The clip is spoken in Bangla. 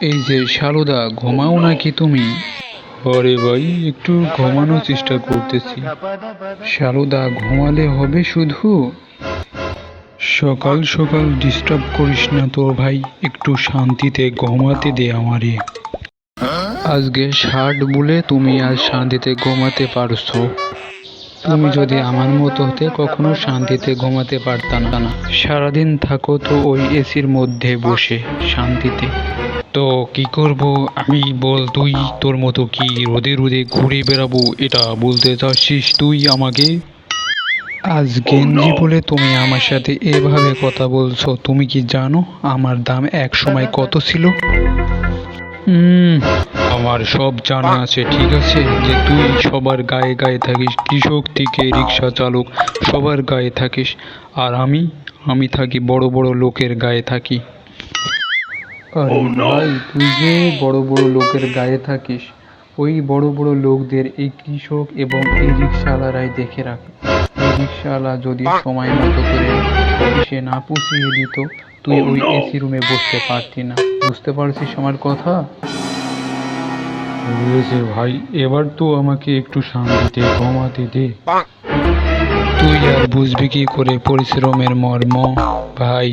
এই যে সারদা ঘুমাও নাকি তুমি? আরে ভাই, একটু ঘুমানোর চেষ্টা করতেছি। সারদা ঘুমালে হবে শুধু? সকাল সকাল ডিস্টার্ব করিস না তো ভাই, একটু শান্তিতে ঘুমাতে দে আমারে। আজকে ষাট বলে তুমি আজ শান্তিতে ঘুমাতে পারছ। তুমি যদি আমার মতো হতে কখনো শান্তিতে ঘুমাতে পারতাম না। সারাদিন থাকো তো ওই এসির মধ্যে বসে শান্তিতে। তো কি করব? আমি বল, তুই তোর মতো কি রোদে রোদে ঘুরে বেড়াবো এটা বলতে চাচ্ছিস তুই আমাকে? আজ গেঞ্জি বলে তুমি আমার সাথে এভাবে কথা বলছো, তুমি কি জানো আমার দাম এক সময় কত ছিল? আমার সব জানা আছে ঠিক আছে? যে তুই সবার গায়ে গায়ে থাকিস কৃষক থেকে রিক্সা চালক সবার গায়ে থাকিস আর আমি আমি থাকি বড় বড় লোকের গায়ে থাকি। আরে ভাই তুই যে বড় বড় লোকের গায়ে থাকিস ওই বড় বড় লোকদের এই কৃষক এবং এই রিক্সাওয়ালারাই দেখে রাখে। এই রিক্সাওয়ালা যদি সময় মতো করে অফিসে না পুষিয়ে দিত তুই ওই এসি রুমে বসতে পারতি না। বুঝতে পারছিস আমার কথা? বুঝেছে ভাই এবার তো আমাকে একটু শান্তিতে ঘুমাতে দে। তুই আর বুঝবি কি করে পরিশ্রমের মর্ম ভাই?